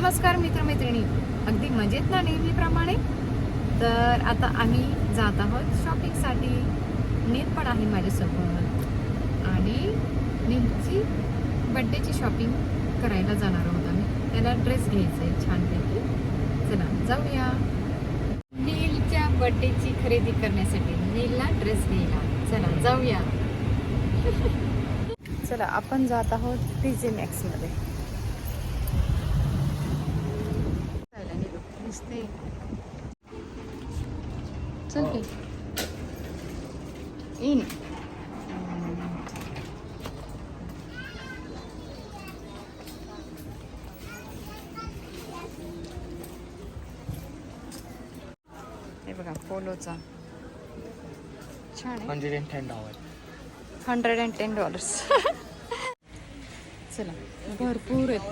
नमस्कार मित्रमैत्रिणी. अगदी मजेत ना नेहमीप्रमाणे. तर आता आम्ही जात आहोत शॉपिंगसाठी. नेम पण आहे माझ्यासोबत आणि नेहमीची बड्डेची शॉपिंग करायला जाणार आहोत आम्ही. त्याला ड्रेस घ्यायचा आहे छानपैकी. चला जाऊया. नीलच्या बड्डेची खरेदी करण्यासाठी नीलला ड्रेस घ्यायला. चला जाऊया. चला आपण जात आहोत टीजे मॅक्समध्ये जायला निघू. दिसते चल की. इन. हे बघा पोलोचा. छान dollars. Hundred and ten dollars चला भरपूर आहेत.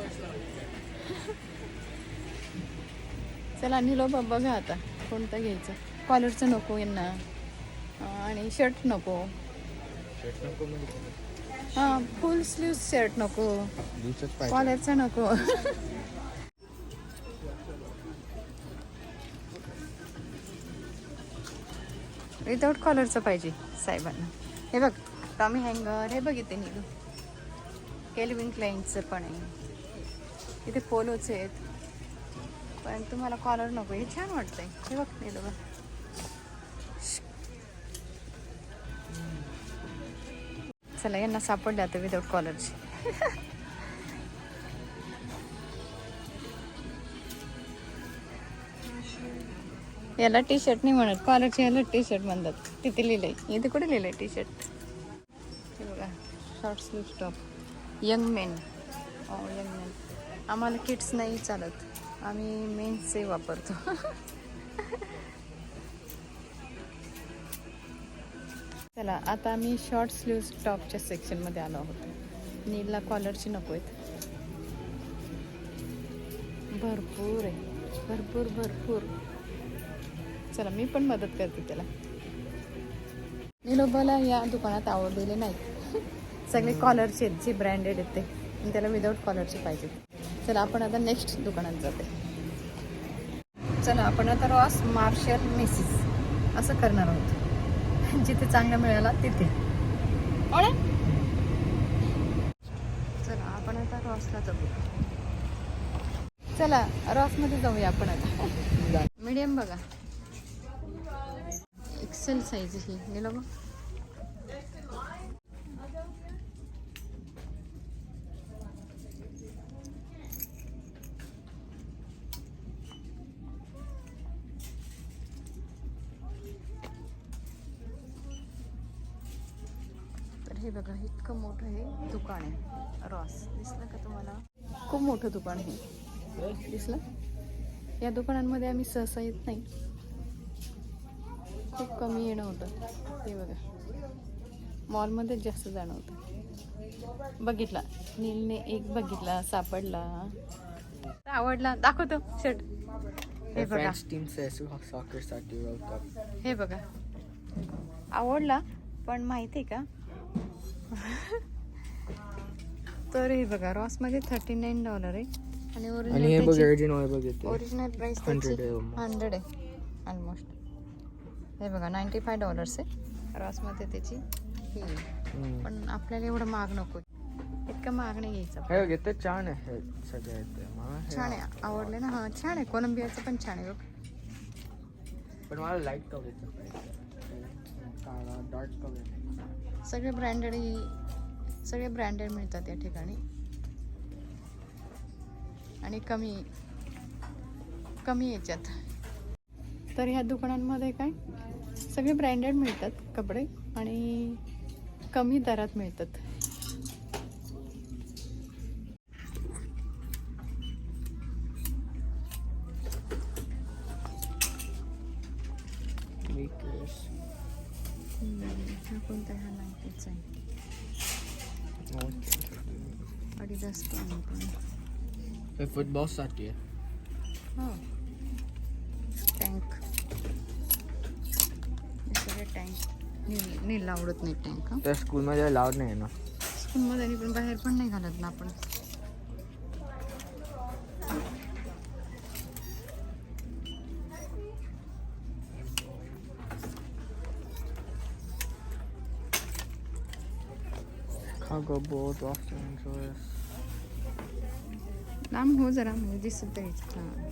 चला निलो बघा आता. कोणतं घ्यायचं? कॉलरचं नको यांना. आणि शर्ट नको. म्हणजे हां फुल स्लीव शर्ट नको. कॉलरचं नको. विदाऊट कॉलरचं पाहिजे साहेबांना. हे बघ टॉमी हँगर हे बघ इथे निघू. केल्विन क्लाइंटचं पण आहे. इथे पोलोचे आहेत. पण तुम्हाला कॉलर नको. हे छान वाटतंय. हे बघ नाही बघा. चला यांना सापडले आता विदाऊट कॉलरचे याला टी शर्ट नाही म्हणत. कॉलरचे याला टी शर्ट म्हणतात. तिथे लिहिलंय. इथे कुठे लिहिलंय टी शर्ट हे बघा. Short sleeve top young men young men आम्हाला किड्स नाही चालत. आम्ही मेन्सचे वापरतो. चला आता आम्ही शॉर्ट स्लीव टॉपच्या सेक्शनमध्ये आलो आहोत. नीलला कॉलरची नको आहेत. भरपूर आहे. भरपूर भरपूर. चला मी पण मदत करते त्याला. निलोबाला या दुकानात आवडलेले नाही सगळे कॉलरचे आहेत जे ब्रँडेड आहेत ते. त्याला विदाऊट कॉलरचे पाहिजे चला आपण आता नेक्स्ट दुकानात जाते. चला आपण आता रॉस मार्शल मेसिस असं करणार आहोत. जिथे चांगलं मिळाला तिथे? चला आपण आता रॉसला जाऊ चला रॉसमध्ये जाऊया आपण आता. मीडियम बघा. एक्सेल साईज ही गेलो बघ. बघा इतकं मोठं हे दुकान आहे. रॉस. दिसलं का तुम्हाला? खूप मोठं दुकान आहे दिसलं? या दुकानांमध्ये आम्ही सहसा येत नाही. खूप कमी येणं होतं. हे बघा. मॉलमध्येच जास्त जाणं होतं. बघितला. नीलने एक बघितला सापडला. आवडला. दाखवतो. शर्ट हे बघा. हे बघा. आवडला पण माहिती आहे का? तर हे बघा रॉसमध्ये थर्टी नाईन डॉलर आहे. आणि आणि हे बघ ओरिजिनल original बघ. ओरिजिनल प्राइस 100 आहे almost. हंड्रेड आहे ऑलमोस्ट हे बघा नाईन्टी फाय डॉलर्स आहे रॉसमध्ये त्याची ही आहे. हम्म. पण आपल्याला एवढं महाग नको. इतकं महाग नाही घ्यायचं हे बघ छान आहे. सगळे इथे मला हे छान आहे. आवडले ना? हां छान आहे. कोलंबियाचं पण छान आहे बघ. पण मला लाइट पाहिजे. काळा डार्क कलर सगळे ब्रँडेड सगळे ब्रँडेड मिळतात या ठिकाणी. आणि कमी कमी याच्यात. तर ह्या दुकानांमध्ये काय सगळे ब्रँडेड मिळतात कपडे आणि कमी दरात मिळतात. कम्फर्ट बॉससाठी आहे. हो. टँक टँक नाही लावडत नाही टँक त्या स्कूलमध्ये लावत नाही ना. स्कूलमध्ये पण बाहेर पण नाही घालत ना आपण. Chicago Bulls, Los Angeles. लांब हो जरा म्हणजे दिसत तरी. हां.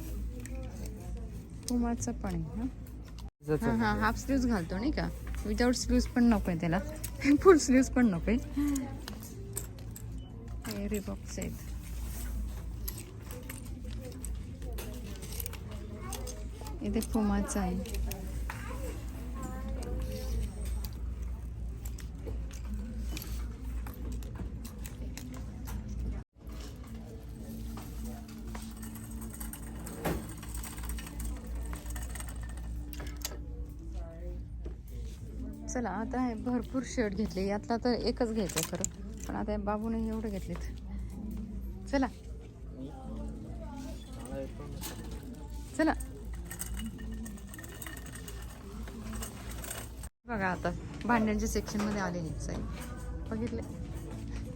पुमाचं पण आहे हां. हां हाफ स्लीव्ज घालतो नाही का? विदाऊट स्लीव्ज पण नको आहे त्याला. फुल स्लीव्ज पण नको आहे. हे रिबॉक्स आहेत इथे पुमाचं आहे. चला आता हे भरपूर शर्ट घेतले. यातला तर एकच घ्यायचं खरं. पण आता बाबूने एवढं घेतलेत. चला. चला. बघा आता भांड्यांच्या सेक्शनमध्ये आलेली साई. बघितले?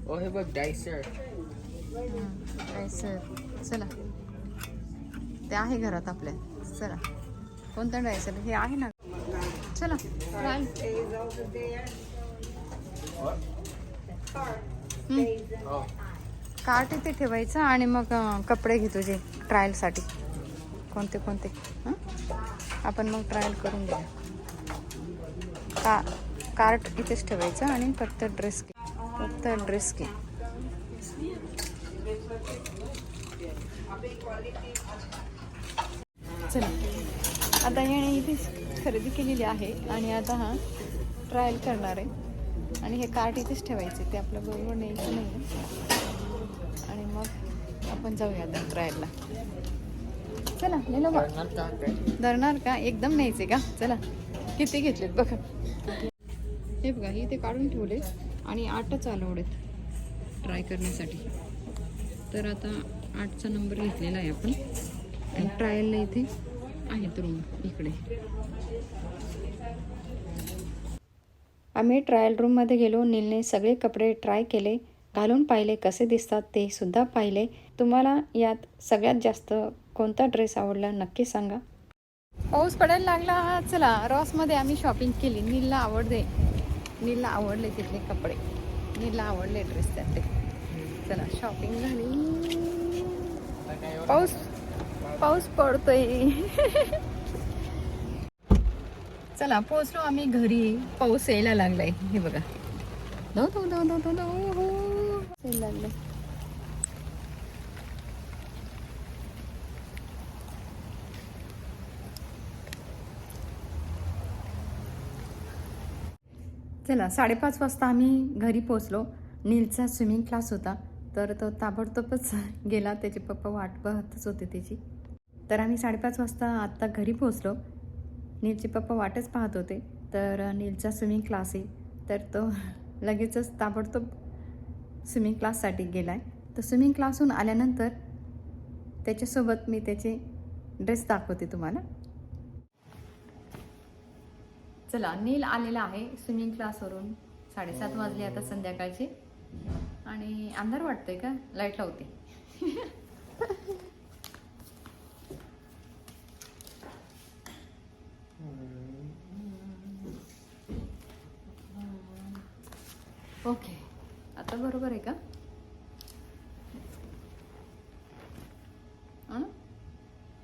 Oh, हे बघ डायसर काय सर चला. ते आहे घरात आपल्या. चला. कोणतं डायसर हे आहे ना? चला. कार्ट इथे ठेवायचं आणि मग कपडे घे तुझे ट्रायलसाठी कोणते कोणते? आपण मग ट्रायल करून घेऊ का कार्ट इथेच ठेवायचं आणि फक्त ड्रेस घे. फक्त ड्रेस घे. चला. आता याने इथेच. खरेदी केलेली आहे आणि आता हा ट्रायल करणार आहे. आणि हे कार्ट इथेच ठेवायचे ते आपल्या बरोबर न्यायचं नाही आणि मग आपण जाऊया आता ट्रायलला चला नेलो धरणार का एकदम न्यायचे का? चला. किती घेतलेत बघा. हे बघा हे ते काढून ठेवले आणि आठच अलाउड ट्राय करण्यासाठी. तर आता आठचा नंबर घेतलेला आहे आपण. आणि ट्रायलला इथे आहेत रूम इकडे. आम्ही ट्रायल रूममध्ये गेलो. नीलने सगळे कपडे ट्राय केले. घालून पाहिले कसे दिसतात ते सुद्धा पाहिले. तुम्हाला यात सगळ्यात जास्त कोणता ड्रेस आवडला नक्की सांगा. पाऊस पडायला लागला. हा चला रॉसमध्ये आम्ही शॉपिंग केली. नीलला आवडते नीलला आवडले तिथले कपडे. नीलला आवडले ड्रेस त्यातले. चला शॉपिंग झाली. पाऊस पाऊस पडतोय. चला पोहोचलो आम्ही घरी. पाऊस यायला लागलाय. हे बघा. हो. लागलाय. चला साडेपाच वाजता आम्ही घरी पोचलो नीलचा स्विमिंग क्लास होता. तर तो ताबडतोबच गेला. त्याचे पप्पा वाट पाहतच होते त्याची. तर आम्ही साडेपाच वाजता आत्ता घरी पोचलो नीलचे पप्पा वाटच पाहत होते. तर नीलचा स्विमिंग क्लास आहे. तर तो लगेचच ताबडतोब स्विमिंग क्लाससाठी गेला आहे तर स्विमिंग क्लासहून आल्यानंतर त्याच्यासोबत मी त्याचे ड्रेस दाखवते तुम्हाला. चला नील आलेला आहे स्विमिंग क्लासवरून साडेसात वाजले आता संध्याकाळचे. आणि अंधार वाटतंय का? लाइट लावते. ओके. आता बरोबर आहे का?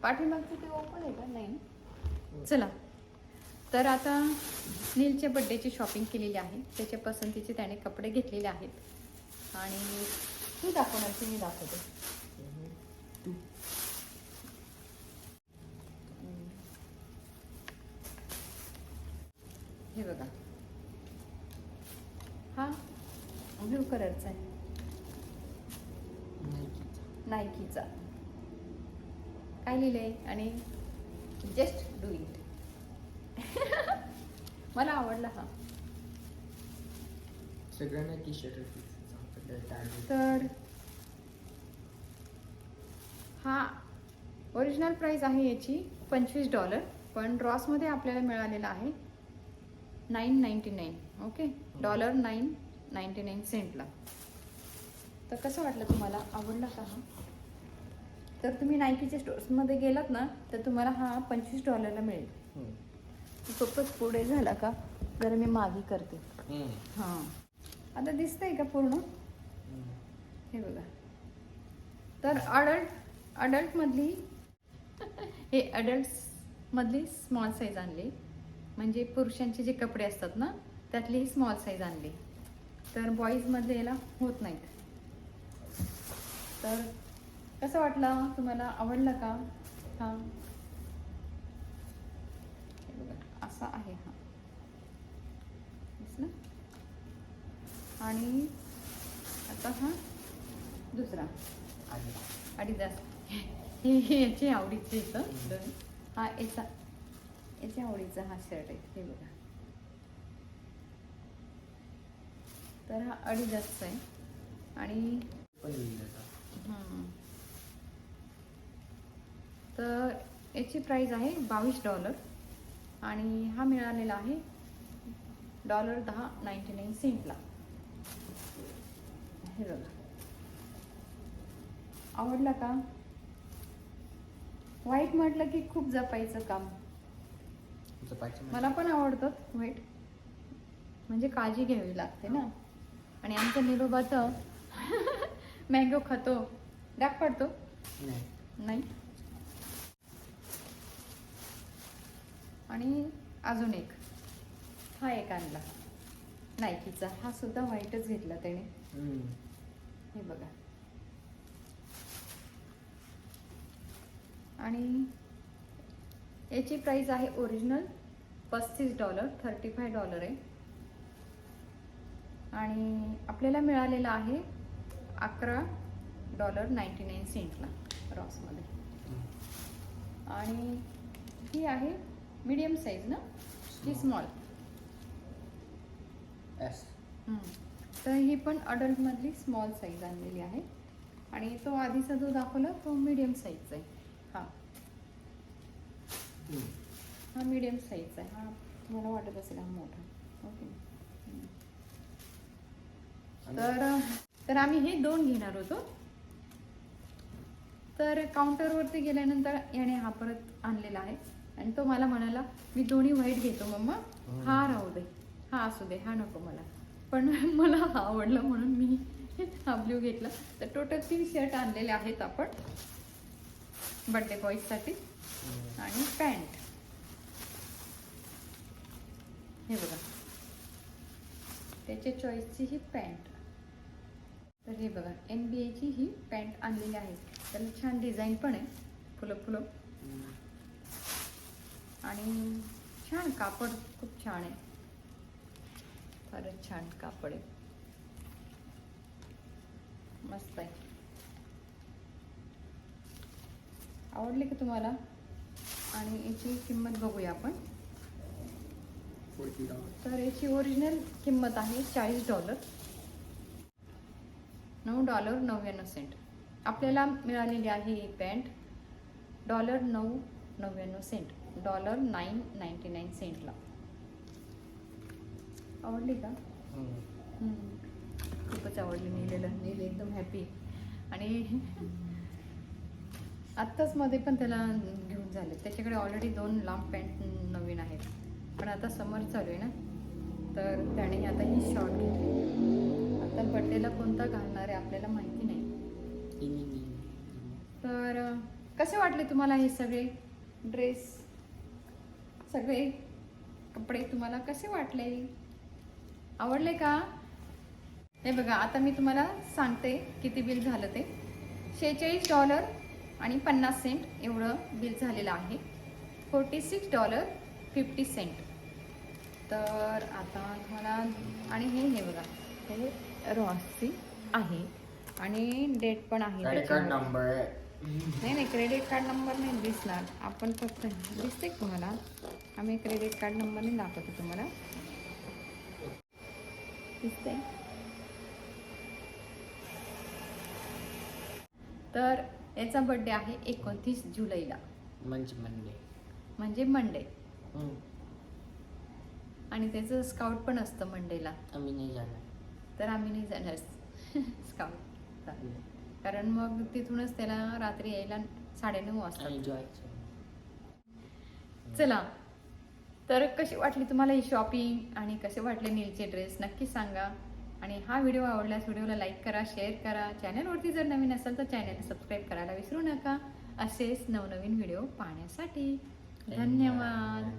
पाठीमागचं ते ओपन आहे का? नाही चला. तर आता स्नीलच्या बड्डेची शॉपिंग केलेली आहे. त्याच्या पसंतीचे त्याने कपडे घेतलेले आहेत. आणि तू दाखवणार की मी दाखवते. हे बघा. हा ब्ल्यू कलरचा आहे. नायकीचा काय लिहिलंय? आणि जस्ट डू इट मला आवडला हा. सगळ्यांना टी शर्ट तर हा ओरिजिनल प्राइस आहे याची पंचवीस डॉलर पण ड्रॉसमध्ये आपल्याला मिळालेला आहे nine ninety nine okay dollar nine ninety nine सेंटला तर कसं वाटलं तुम्हाला आवडला का हा तर तुम्ही नायकीच्या स्टोर्समध्ये गेलात ना तर तुम्हाला हा पंचवीस डॉलरला मिळेल सोपंच पुढे झाला का जरा मी मागे करते हां आता दिसतंय का पूर्ण हे बघा तर अडल्ट अडल्टमधली हे अडल्ट्समधली स्मॉल साईज आणली म्हणजे पुरुषांचे जे कपडे असतात ना त्यातली ही स्मॉल साईज आणली. तर बॉईजमधले याला होत नाहीत. तर कसं वाटलं? तुम्हाला आवडलं का? हा. असा आहे हा. दिसलं? आणि आता हा दुसरा. अडीदास हे हे याचे आवडीचे येतं दोन. हा याचा. याच्या आवडीचा हा शर्ट आहे. हे बघा. तर हा अडीदासचा आहे. आणि तर याची प्राइस आहे बावीस डॉलर आणि हा मिळालेला आहे डॉलर दहा नाईन्टी नाईन सेंटला हे बघा. आवडला का? वाईट म्हटलं की खूप जपायचं काम. जपायचं मला पण आवडतं. व्हाईट म्हणजे काळजी घ्यावी लागते ना. आणि आमचा निरोबा तर मँगो खातो. डाग पडतो? म्हणजे- नाही. नाही? आणि अजून एक. हा एक आणला. नायकीचा हा सुद्धा व्हाईटच घेतला त्याने. हे बघा. आणि याची प्राइस आहे ओरिजिनल पस्तीस डॉलर थर्टी फाय डॉलर आहे. आणि आपल्याला मिळालेला आहे अकरा डॉलर नाईन्टी नाईन सेंटला रॉसमध्ये. आणि ही आहे मीडियम साईज ना? ही स्मॉल एस तर ही पण अडल्टमधली स्मॉल साईज आणलेली आहे. आणि तो आधीचा जो दाखवला तो मीडियम साईजचा आहे. हा. हा मीडियम साईजचा आहे. हा मला वाटत असेल हा मोठा. ओके तर तर आम्ही हे दोन घेणार होतो. तर काउंटरवरती गेल्यानंतर याने हा परत आणलेला आहे. आणि तो मला म्हणाला मी दोन्ही व्हाईट घेतो मम्मा. हा. राहू दे. हा असू दे. हा नको मला. पण मला हा आवडला म्हणून मी हा ब्ल्यू घेतला. तर टोटल तीन शर्ट आणलेले आहेत आपण. बर्थडे बॉईजसाठी. आणि पॅन्ट. हे बघा. त्याच्या चॉईसची ही पॅन्ट. तर हे बघा एन बी एची ही पॅन्ट आणलेली आहे. त्याला छान डिझाईन पण आहे. फुलं फुलं. आणि छान कापड खूप छान आहे. फारच छान कापड आहे. मस्त आहे. आवडले का तुम्हाला? आणि याची किंमत बघूया आपण. तर याची ओरिजिनल किंमत आहे चाळीस डॉलर नऊ डॉलर नव्याण्णव सेंट आपल्याला मिळालेली आहे ही पॅन्ट डॉलर नऊ नव्याण्णव cent dollar nine ninety nine सेंटला आवडली का. खूपच आवडली नीलेला नील एकदम हॅपी आणि आत्ताच मध्ये पण त्याला घेऊन झाले. त्याच्याकडे ऑलरेडी दोन लांब पॅन्ट नवीन आहेत. पण आता समर चालू आहे ना? तर त्याने आता ही शॉर्ट घेतली. आता बड्डेला कोणता घालणार आहे आपल्याला माहिती नाही. तर कसे वाटले तुम्हाला हे सगळे ड्रेस सगळे कपडे तुम्हाला कसे वाटले? आवडले का? हे बघा आता मी तुम्हाला सांगते किती बिल झालं ते. शेहेचाळीस डॉलर आणि पन्नास सेंट एवढं बिल झालेलं आहे. Forty six dollar fifty cent तर आता तुम्हाला आणि हे हे बघा हे रॉसची आहे. आणि डेट पण आहे. नाही नाही क्रेडिट कार्ड नंबर नाही दिसणार. आपण फक्त दिसते तुम्हाला? आम्ही क्रेडिट कार्ड नंबर नाही दाखवतो तुम्हाला. दिसते तर याचा बर्थडे आहे एकोणतीस जुलैला. म्हणजे मंडे म्हणजे मंडे. आणि त्याचं स्काउट पण असतं मंडेला आम्ही नाही जाणार. तर आम्ही नाही जाणार. स्काउट कारण मग तिथूनच त्याला रात्री यायला साडेनऊ वाजता चला. तर कशी वाटली तुम्हाला ही शॉपिंग आणि कसे वाटले नीलचे ड्रेस नक्की सांगा. आणि हा व्हिडिओ आवडल्यास व्हिडिओला लाईक करा शेअर करा. चॅनलवरती जर नवीन असेल तर चॅनल सबस्क्राईब करायला विसरू नका. असेच नवनवीन व्हिडिओ पाहण्यासाठी. धन्यवाद.